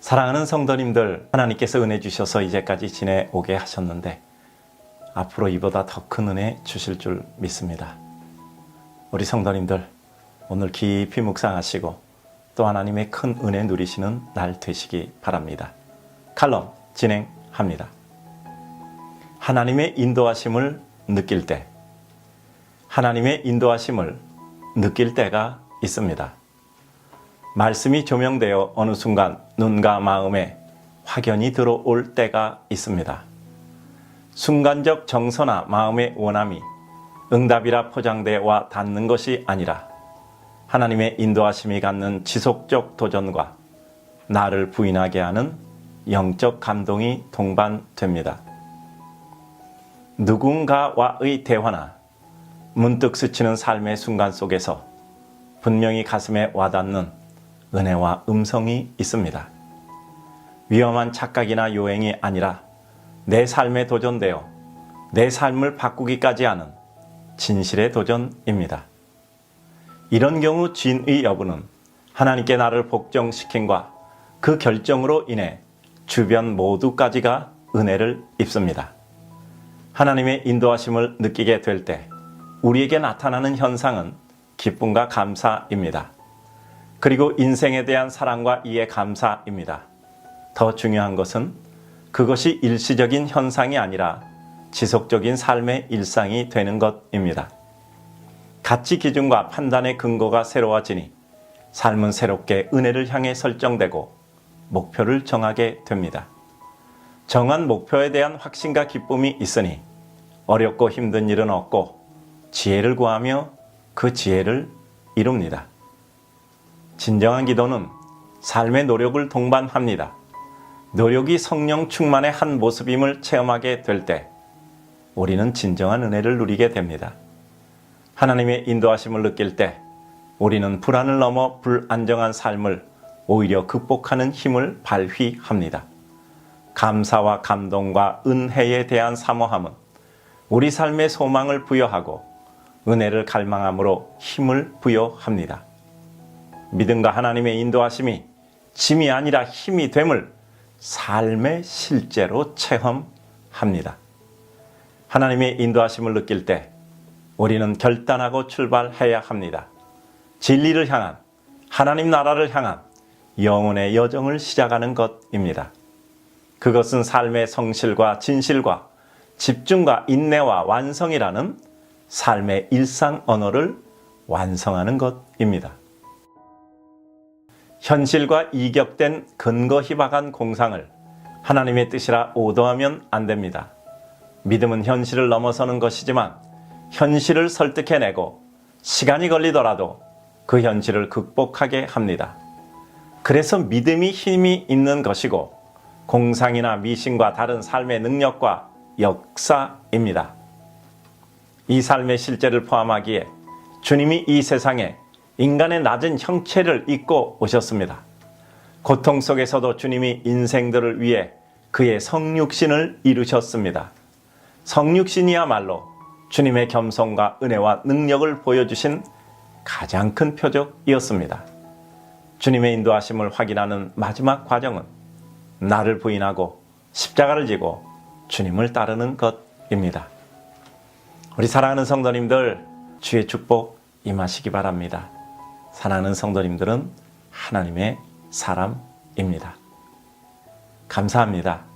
사랑하는 성도님들, 하나님께서 은혜 주셔서 이제까지 지내오게 하셨는데 앞으로 이보다 더 큰 은혜 주실 줄 믿습니다. 우리 성도님들, 오늘 깊이 묵상하시고 또 하나님의 큰 은혜 누리시는 날 되시기 바랍니다. 칼럼 진행합니다. 하나님의 인도하심을 느낄 때, 하나님의 인도하심을 느낄 때가 있습니다. 말씀이 조명되어 어느 순간 눈과 마음에 확연히 들어올 때가 있습니다. 순간적 정서나 마음의 원함이 응답이라 포장되어 와 닿는 것이 아니라 하나님의 인도하심이 갖는 지속적 도전과 나를 부인하게 하는 영적 감동이 동반됩니다. 누군가와의 대화나 문득 스치는 삶의 순간 속에서 분명히 가슴에 와닿는 은혜와 음성이 있습니다. 위험한 착각이나 요행이 아니라 내 삶에 도전되어 내 삶을 바꾸기까지 하는 진실의 도전입니다. 이런 경우 진의 여부는 하나님께 나를 복종시킨과 그 결정으로 인해 주변 모두까지가 은혜를 입습니다. 하나님의 인도하심을 느끼게 될 때 우리에게 나타나는 현상은 기쁨과 감사입니다. 그리고 인생에 대한 사랑과 이해 감사입니다. 더 중요한 것은 그것이 일시적인 현상이 아니라 지속적인 삶의 일상이 되는 것입니다. 가치 기준과 판단의 근거가 새로워지니 삶은 새롭게 은혜를 향해 설정되고 목표를 정하게 됩니다. 정한 목표에 대한 확신과 기쁨이 있으니 어렵고 힘든 일은 없고 지혜를 구하며 그 지혜를 이룹니다. 진정한 기도는 삶의 노력을 동반합니다. 노력이 성령 충만의 한 모습임을 체험하게 될 때 우리는 진정한 은혜를 누리게 됩니다. 하나님의 인도하심을 느낄 때 우리는 불안을 넘어 불안정한 삶을 오히려 극복하는 힘을 발휘합니다. 감사와 감동과 은혜에 대한 사모함은 우리 삶의 소망을 부여하고 은혜를 갈망함으로 힘을 부여합니다. 믿음과 하나님의 인도하심이 짐이 아니라 힘이 됨을 삶의 실제로 체험합니다. 하나님의 인도하심을 느낄 때 우리는 결단하고 출발해야 합니다. 진리를 향한 하나님 나라를 향한 영혼의 여정을 시작하는 것입니다. 그것은 삶의 성실과 진실과 집중과 인내와 완성이라는 삶의 일상 언어를 완성하는 것입니다. 현실과 이격된 근거 희박한 공상을 하나님의 뜻이라 오도하면 안 됩니다. 믿음은 현실을 넘어서는 것이지만 현실을 설득해내고 시간이 걸리더라도 그 현실을 극복하게 합니다. 그래서 믿음이 힘이 있는 것이고 공상이나 미신과 다른 삶의 능력과 역사입니다. 이 삶의 실제를 포함하기에 주님이 이 세상에 인간의 낮은 형체를 입고 오셨습니다. 고통 속에서도 주님이 인생들을 위해 그의 성육신을 이루셨습니다. 성육신이야말로 주님의 겸손과 은혜와 능력을 보여주신 가장 큰 표적이었습니다. 주님의 인도하심을 확인하는 마지막 과정은 나를 부인하고 십자가를 지고 주님을 따르는 것입니다. 우리 사랑하는 성도님들 주의 축복 임하시기 바랍니다. 사랑하는 성도님들은 하나님의 사람입니다. 감사합니다.